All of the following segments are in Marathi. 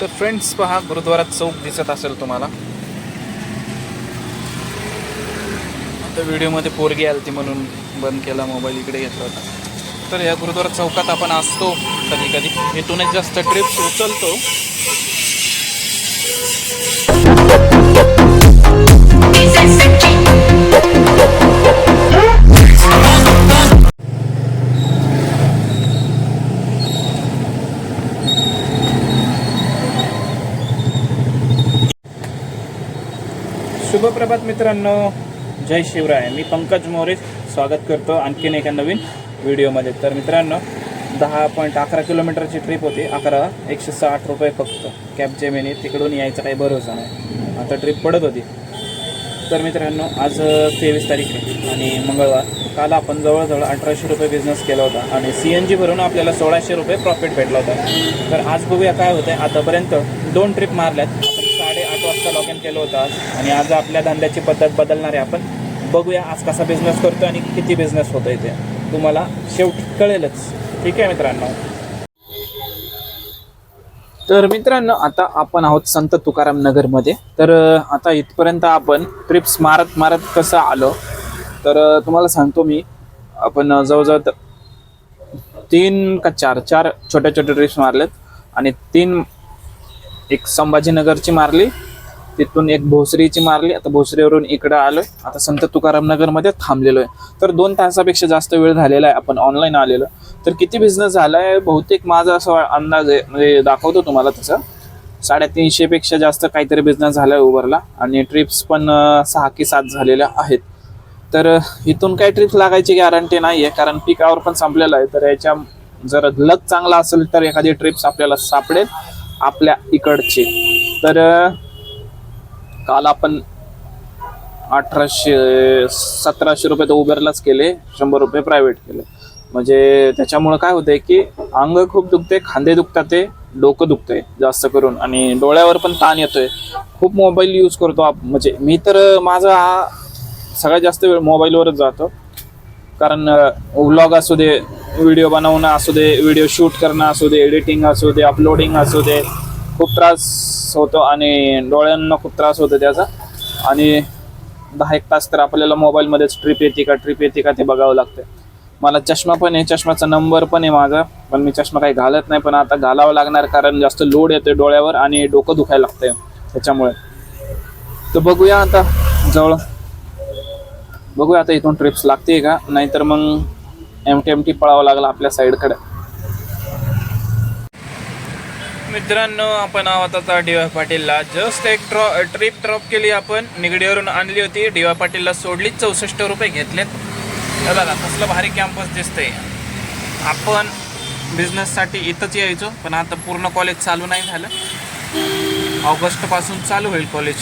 तर फ्रेंड्स पहा गुरुद्वारा चौक दिसत असेल तुम्हाला. आता व्हिडिओमध्ये पोरगी आली ती म्हणून बंद केला मोबाईल इकडे घेतला होता. तर या गुरुद्वारा चौकात आपण असतो कधी कधी इथूनच जास्त ट्रिप्स उचलतो. शुभप्रभात मित्रांनो. जय शिवराय. मी पंकज मोरे स्वागत करतो आणखीन एका नवीन व्हिडिओमध्ये. तर मित्रांनो दहा पॉईंट अकरा किलोमीटरची ट्रिप होती. अकरा एकशे साठ रुपये फक्त. कॅब जेमिनी तिकडून यायचा काही भरोसा नाही. आता ट्रिप पडत होती. तर मित्रांनो आज तेवीस तारीख आहे आणि मंगळवार. काल आपण जवळजवळ अठराशे रुपये बिझनेस केला होता आणि सी एन जी भरून आपल्याला सोळाशे रुपये प्रॉफिट भेटला होता. तर आज बघूया काय होतं आहे आतापर्यंत दोन ट्रिप मारल्यात. वाजता लॉग इन केलं होतं आज. आणि आज आपल्या धंद्याची पद्धत बदलणार आहे आपण. बघूया आज कसा बिझनेस करतो आणि किती बिझनेस होतो इथे तुम्हाला शेवटी कळेलच. ठीक आहे मित्रांनो? तर मित्रांनो आता आपण आहोत संत तुकाराम नगरमध्ये. तर आता इथपर्यंत आपण ट्रिप्स मारत मारत कसं आलो? तर तुम्हाला सांगतो मी. आपण जवळजवळ तीन का चार चार छोट्या छोट्या ट्रिप्स मारलेत आणि तीन एक संभाजीनगरची मारली. तिथून एक भोसरीची मारली आता भोसरीवरून इकडं आलोय. आता संत तुकाराम नगरमध्ये थांबलेलो आहे तर दोन तासापेक्षा जास्त वेळ झालेला आहे आपण ऑनलाईन आलेलो. तर किती बिझनेस झाला आहे बहुतेक माझा असा अंदाज आहे म्हणजे दाखवतो तुम्हाला तसं. साडेतीनशेपेक्षा जास्त काहीतरी बिझनेस झाला आहे उबरला आणि ट्रिप्स पण सहा की सात झालेल्या आहेत. तर इथून काही ट्रिप्स लागायची गॅरंटी नाही आहे कारण पीक आवर पण संपलेला आहे. तर याच्या जर लक चांगला असेल तर एखादी ट्रिप्स आपल्याला सापडेल आपल्या इकडची. तर काल आपण अठराशे सतराशे रुपये तर उबेरलाच केले शंभर रुपये प्रायव्हेट केले. म्हणजे त्याच्यामुळं काय होतंय की अंग खूप दुखते खांदे दुखतात ते डोकं दुखतंय जास्त करून. आणि डोळ्यावर पण ताण येतोय. खूप मोबाईल यूज करतो आप म्हणजे मी तर माझा हा सगळ्यात जास्त वेळ मोबाईलवरच जातो. कारण व्लॉग असू दे व्हिडिओ बनवणं असू दे व्हिडिओ शूट करणं असू दे एडिटिंग असू दे अपलोडिंग असू दे खूप त्रास होतो आणि डोळ्यांना खूप त्रास होतो त्याचा. आणि दहा एक तास तर आपल्याला मोबाईलमध्येच ट्रिप येते का ट्रिप येते का ते बघावं लागतं. मला चष्मा पण आहे चष्माचा नंबर पण आहे माझा पण मी चष्मा काही घालत नाही पण आता घालावं लागणार कारण जास्त लोड येतोय डोळ्यावर आणि डोकं दुखायला लागतंय त्याच्यामुळे. तर बघूया आता जवळ. बघूया आता इथून ट्रिप्स लागते का? नाहीतर मग एम टी एम टी पळावं लागलं आपल्या साईडकडे मित्रांनो आपण आहोत आता डी वाय पाटीलला. जस्ट एक ट्रॉ ट्रिप ड्रॉप केली आपण. निगडीवरून आणली होती. डी वाय पाटीलला सोडली. चौसष्ट रुपये घेतलेत. हे बघा कसलं भारी कॅम्पस दिसतंय. आपण बिझनेससाठी इथंच यायचो पण आता पूर्ण कॉलेज चालू नाही झालं. ऑगस्टपासून चालू होईल कॉलेज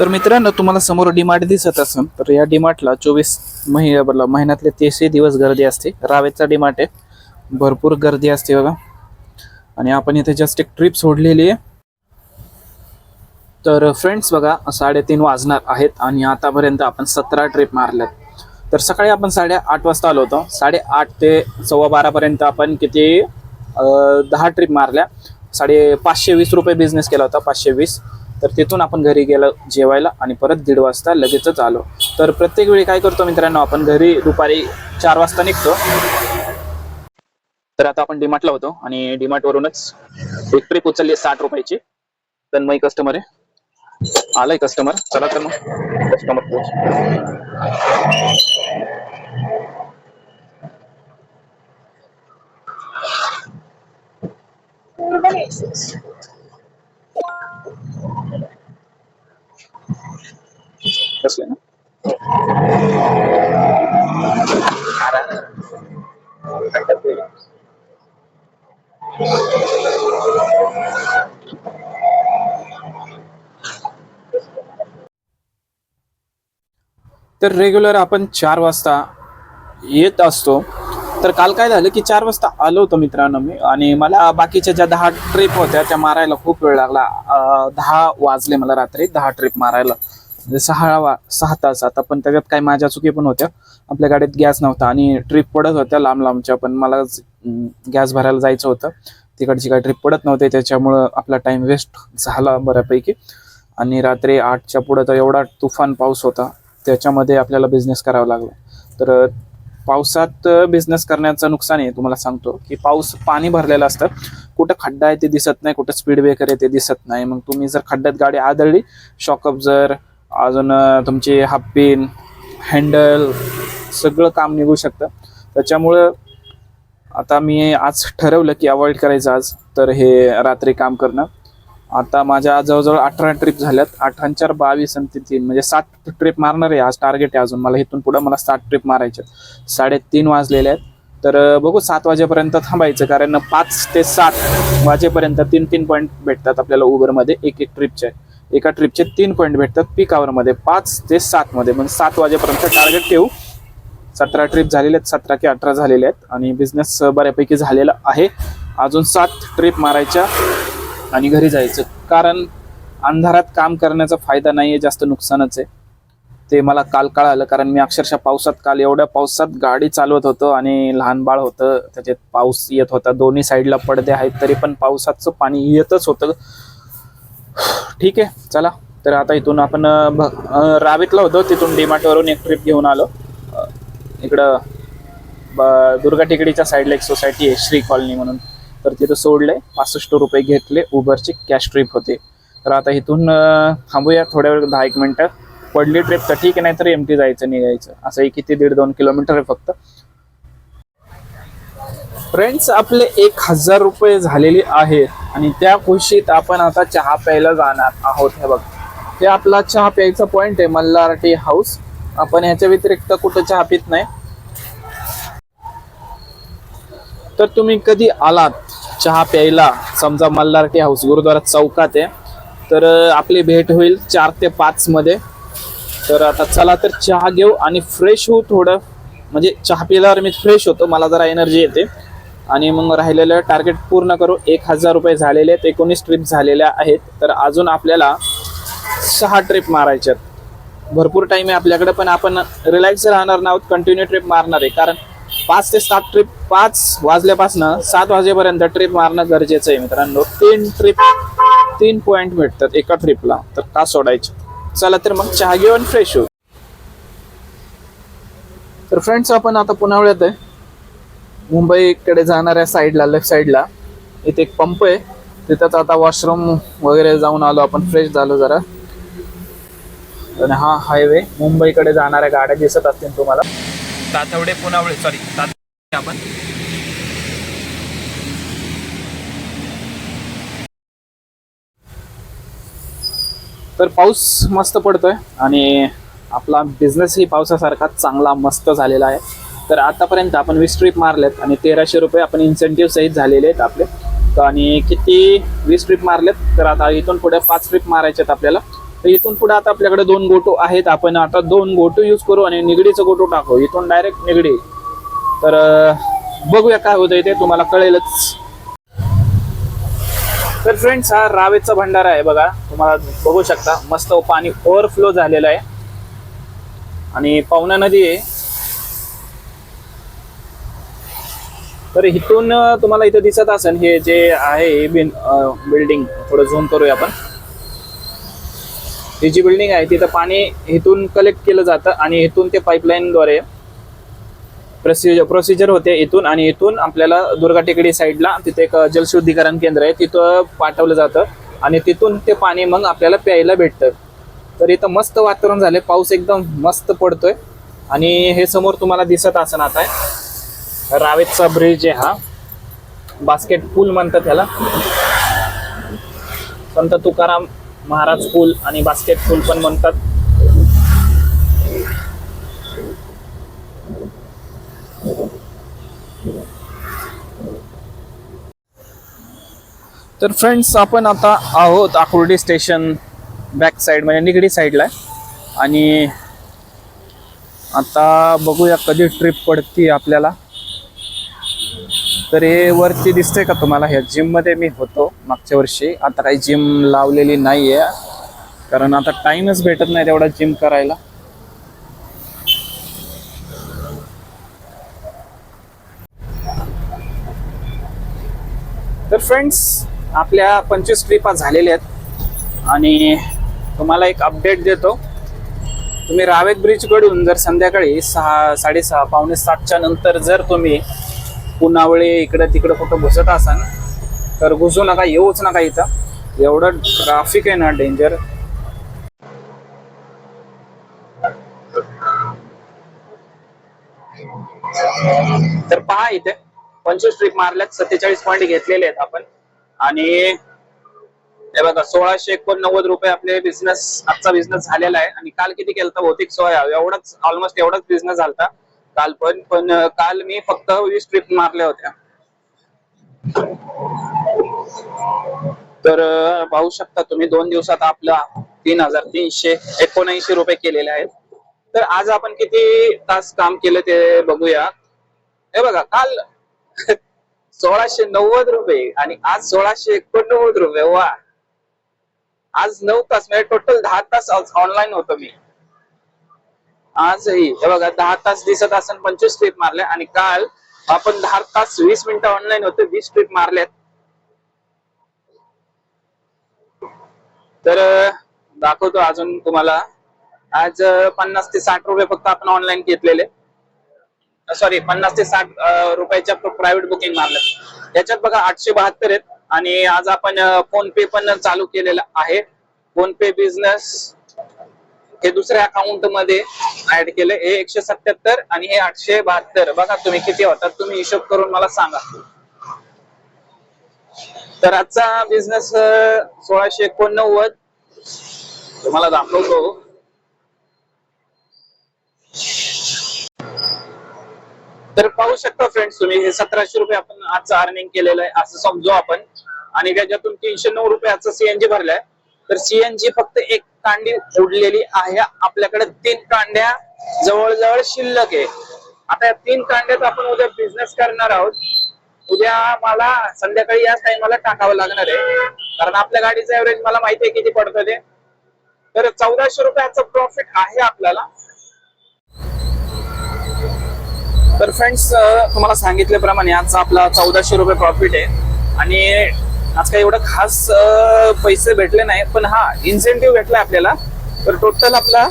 तर मित्रांनो तुम्हाला समोर डीमार्ट दिसत असेल तर या डीमार्टला चोवीस महिन्या महिन्यातले तीसही दिवस गर्दी असते. रावेचा डीमार्ट आहे. भरपूर गर्दी असते बघा. आणि आपण इथे जस्ट एक ट्रिप सोडलेली आहे. तर फ्रेंड्स बघा साडेतीन वाजणार आहेत आणि आतापर्यंत आपण सतरा ट्रिप मारल्यात. तर सकाळी आपण साडेआठ वाजता आलो होतो. साडेआठ ते सव्वा बारापर्यंत आपण किती दहा ट्रिप मारल्या. साडे पाचशे वीस रुपये बिझनेस केला होता पाचशे वीस. तर तिथून आपण घरी गेलो जेवायला आणि परत दीड वाजता लगेचच आलो. तर प्रत्येक वेळी काय करतो मित्रांनो आपण घरी दुपारी चार वाजता निघतो. तर आता आपण डीमार्टला होतो आणि डीमार्ट वरूनच एक ट्रिप उचलली साठ रुपयाची. तन्मयी कस्टमर आहे. आलाय कस्टमर चला तर मग. कस्टमर कसले ना? तर रेग्युलर आपण चार वाजता येत असतो. तर काल काय झालं की चार वाजता आलो होतो मित्रांनो मी आणि मला बाकीच्या ज्या दहा ट्रिप होत्या त्या मारायला खूप वेळ लागला. दहा वाजले मला रात्री दहा ट्रिप मारायला. म्हणजे सहा वा सहा तास आता पण त्याच्यात काही माझ्या चुकी पण होत्या. आपल्या गाडीत गॅस नव्हता आणि ट्रिप पडत होत्या लांब लांबच्या पण मला गॅस भरायला जायचं होतं. तिकडची काही ट्रिप पडत नव्हते त्याच्यामुळं आपला टाइम वेस्ट झाला बऱ्यापैकी. आणि रात्री आठच्या पुढं तर एवढा तुफान पाऊस होता. त्याच्यामध्ये आपल्याला बिझनेस करावा लागला. तर पावसात बिझनेस करण्याचं नुकसान आहे तुम्हाला सांगतो. की पाऊस पाणी भरलेलं असतं. कुठं खड्डा आहे ते दिसत नाही कुठं स्पीड ब्रेकर आहे ते दिसत नाही. मग तुम्ही जर खड्ड्यात गाडी आदळली शॉकअप जर अजून तुमची हाफ पिन हँडल सगळं काम निघू शकतं. त्याच्यामुळं आता मी आज ठरवलं की अवॉइड करायचं आज. तर हे रात्री काम करणं. आता माझ्या जवळजवळ अठरा ट्रिप झाल्यात. अठरांच्या बावीस आणि ते तीन. म्हणजे सात ट्रिप मारणार आहे आज टार्गेट आहे अजून. मला इथून पुढं मला सात ट्रिप मारायचे साडेतीन वाजलेले आहेत. तर बघू सात वाजेपर्यंत थांबायचं. कारण पाच ते सात वाजेपर्यंत तीन तीन पॉईंट भेटतात आपल्याला उबरमध्ये एक एक ट्रिपचे एका ट्रिपचे तीन पॉईंट भेटतात पीक आवरमध्ये पाच ते सातमध्ये म्हणजे सात वाजेपर्यंत टार्गेट ठेवू. सतरा ट्रिप झालेले आहेत. सतरा की अठरा झालेले आहेत. आणि बिझनेस बऱ्यापैकी झालेला आहे. अजून सात ट्रिप मारायच्या आणि घरी जायचं. कारण अंधारात काम करण्याचा फायदा नाही आहे जास्त नुकसानच आहे. ते मला काल कळालं कारण मी अक्षरशः पावसात काल एवढ्या पावसात गाडी चालवत होतो आणि लहान बाळ होतं त्याच्यात पाऊस येत होता. दोन्ही साईडला पडदे आहेत तरी पण पावसाचं पाणी येतच होतं. ठीक आहे चला. तर आता इथून आपण अं, रावेतला होतो. तिथून डीमार्टवरून एक ट्रिप घेऊन आलो. इकडं ब- दुर्गा टेकडीच्या साईडला एक सोसायटी आहे श्री कॉलनी म्हणून. तर तिथं सोडले पासष्ट रुपये घेतले उबरची कॅश ट्रिप होते. तर आता इथून थांबूया थोड्या वेळ दहा एक मिनटं. पडली ट्रिप तर ठीक आहे नाही तर एम टी जायचं निघायचं. असं एक किती दीड दोन किलोमीटर आहे फक्त. फ्रेंड्स आपले एक हजार रुपये झालेले आहेत आणि त्या खुशीत आपण आता चहा प्यायला जाणार आहोत. हे बघ. हे आपला चहा प्यायचा पॉइंट आहे मल्हार टी हाऊस. आपण ह्याच्या व्यतिरिक्त कुठं चहा पित नाही. तर तुम्ही कधी आलात? चहा प्यायला समजा मल्हार टी हाऊस गुरुद्वारा चौकात आहे. तर आपली भेट होईल चार ते पाच मध्ये. तर आता चला तर चहा घेऊ आणि फ्रेश होऊ थोडं. म्हणजे चहा पिल्यावर मी फ्रेश होतो मला जरा एनर्जी येते. आणि मग राहिलेलं टार्गेट पूर्ण करू. एक हजार रुपये झालेले आहेत एकोणीस ट्रिप झालेल्या आहेत. तर अजून आपल्याला सहा ट्रिप मारायच्यात. भरपूर टाईम आहे आपल्याकडे पण आपण रिलॅक्स राहणार नाहोत कंटिन्यू ट्रिप मारणार आहे. कारण पाच ते सात ट्रिप पाच वाजल्यापासनं सात वाजेपर्यंत ट्रिप मारणं गरजेचं आहे मित्रांनो. तीन ट्रिप तीन पॉइंट भेटतात एका ट्रिपला तर का सोडायचे? चला तर मग चहा घेऊन फ्रेश होऊ. तर फ्रेंड्स आपण आता पुण्यावळ्यात आहे. मुंबईकडे जाणाऱ्या साईडला लेफ्ट साईडला इथे एक पंप आहे. तिथंच आता वॉशरूम वगैरे जाऊन आलो आपण. फ्रेश झालो जरा. आणि हा हायवे मुंबईकडे जाणाऱ्या गाड्या दिसत असतील तुम्हाला. तातवडे पुनावळे सॉरी तातवडे आपण. तर पाऊस मस्त पडतोय आणि आपला बिझनेसही पावसासारखा चांगला मस्त झालेला आहे. तर आतापर्यंत आपण वीस ट्रिप मारलेत आणि तेराशे रुपये आपण इन्सेंटिव्ह सहित झालेले आहेत आपले. तर आणि किती वीस ट्रिप मारलेत? तर आता इथून पुढे पाच ट्रिप मारायचे आहेत आपल्याला. तर इथून पुढे आता आपल्याकडे दोन गोटो आहेत. आपण आता दोन गोटो यूज करू आणि निगडीचं गोटो टाकू. इथून डायरेक्ट निगडी. तर बघूया काय होतंय ते. तुम्हाला कळेलच. तर फ्रेंड्स हा रावेचा भंडारा आहे बघा. तुम्हाला बघू शकता. मस्त पाणी ओव्हरफ्लो झालेलं आहे. आणि पावना नदी आहे. तर इथून तुम्हाला इथं दिसत असेल हे जे आहे बिल्डिंग थोडं झूम करूया आपण. ही जी बिल्डिंग आहे तिथं पाणी इथून कलेक्ट केलं जातं आणि इथून ते पाईपलाईनद्वारे प्रोसिजर प्रोसिजर होते इथून आणि इथून आपल्याला दुर्गा टेकडी साईडला तिथे एक जलशुद्धीकरण केंद्र आहे तिथं पाठवलं जातं आणि तिथून ते पाणी मग आपल्याला प्यायला भेटतं. तर इथं मस्त वातावरण झालं पाऊस एकदम मस्त पडतोय आणि हे समोर तुम्हाला दिसत असं आता रावेतचा ब्रिज आहे हा. बास्केट पूल म्हणतात त्याला. संत तुकाराम महाराज पूल आणि बास्केट पूल पण म्हणतात तर फ्रेंड्स आपण आता आहोत आकुर्डी स्टेशन बॅक साईड म्हणजे निगडी साईडला आहे आणि आता बघूया कधी ट्रिप पडती आपल्याला. तर हे वरती दिसतंय का तुम्हाला? ह्या जिममध्ये मी होतो मागच्या वर्षी. आता काही जिम लावलेली नाही आहे कारण आता टाईमच भेटत नाही तेवढा जिम करायला. तर फ्रेंड्स आपल्या पंचवीस ट्रिपा झालेल्या आहेत. आणि तुम्हाला एक अपडेट देतो. तुम्ही रावेत ब्रिजकडून जर संध्याकाळी सहा साडेसहा पावणे सातच्या नंतर जर तुम्ही पुनावळे इकडं तिकडं कुठं घुसत असाल तर घुसू नका येऊच नका इथं. एवढं ट्राफिक आहे ना डेंजर तर पहा इथे पंचवीस ट्रिप मारल्यात सत्तेचाळीस पॉईंट घेतलेले आहेत आपण. आणि हे बघा सोळाशे एकोणनव्वद रुपये आपले बिझनेस आजचा बिझनेस झालेला आहे. आणि काल किती केलं भौतिक सोय एवढाच ऑलमोस्ट एवढाच बिझनेस झालता. काल पण पण काल मी फक्त वीस ट्रिप मारल्या होत्या. तर पाहू शकता तुम्ही दोन दिवसात आपला तीन हजार तीनशे एकोणऐंशी रुपये केलेले आहेत. तर आज आपण किती तास काम केलं ते बघूया. हे बघा काल सोळाशे नव्वद रुपये आणि आज सोळाशे एकोणनव्वद रुपये. वा. आज नऊ तास म्हणजे टोटल दहा तास ऑनलाईन होतो मी. आजही हे बघा दहा तास दिसत असेल पंचवीस ट्रिप मारल्या आणि काल आपण दहा तास वीस मिनिटं ऑनलाईन होते वीस ट्रिप मारल्यात तर दाखवतो अजून तुम्हाला. आज पन्नास ते साठ रुपये फक्त आपण ऑनलाईन घेतलेले. सॉरी पन्नास ते साठ रुपयाच्या प्रायव्हेट बुकिंग मारलं त्याच्यात बघा आठशे बहात्तर आहेत. आणि आज आपण फोन पे पण चालू केलेला आहे. फोन पे बिझनेस हे दुसऱ्या अकाउंटमध्ये ऍड केलं. हे एकशे सत्याहत्तर आणि हे आठशे बहात्तर. बघा तुम्ही किती होतात. तुम्ही हिशोब करून मला सांगा. तर आजचा बिझनेस सोळाशे एकोणनव्वद. तुम्हाला दाखवतो. तर पाहू शकता फ्रेंड्स तुम्ही हे सतराशे रुपये आपण आजचं अर्निंग केलेलं आहे. असं समजू आपण. आणि त्याच्यातून तीनशे नऊ रुपये आजचं सीएनजी भरलाय. तर सीएनजी फक्त एक कांडी उडलेली आहे. आपल्याकडे तीन कांड्या जवळजवळ शिल्लक आहे. आता या तीन कांड्यात आपण उद्या बिझनेस करणार आहोत. उद्या मला संध्याकाळी याच टाइमाला टाकावं लागणार आहे. कारण आपल्या गाडीचं एव्हरेज मला माहिती आहे किती पडतं ते. तर चौदाशे रुपयाचं प्रॉफिट आहे आपल्याला. तर फ्रेंड्स तुम्हाला सांगितल्याप्रमाणे आज आपला चौदाशे रुपये प्रॉफिट आहे. आणि आज काही एवढं खास पैसे भेटले नाही पण हा इन्सेंटिव्ह भेटला आपल्याला. तर टोटल आपला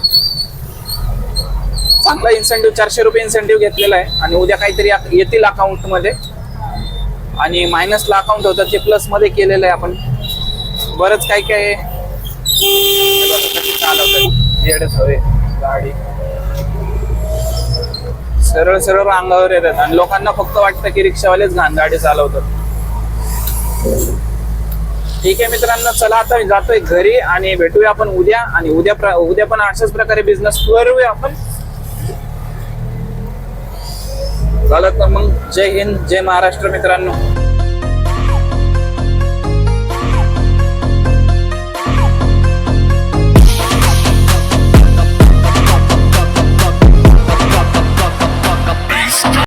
चांगला इन्सेंटिव्ह चारशे रुपये इन्सेंटिव्ह घेतलेला आहे. आणि उद्या काहीतरी येतील अकाउंटमध्ये. आणि मायनसला अकाउंट होतं ते प्लसमध्ये केलेलं आहे आपण. बरंच काय काय हवे गाडी सरळ सरळ रांगावर येतात. आणि लोकांना फक्त वाटतं की रिक्षावालेच घाण गाडी चालवतात. ठीक आहे मित्रांनो चला आता मी जातोय घरी आणि भेटूया आपण उद्या आणि उद्या प्र- उद्या पण अशाच प्रकारे बिझनेस करूया आपण. झालं तर मग. जय हिंद जय महाराष्ट्र मित्रांनो.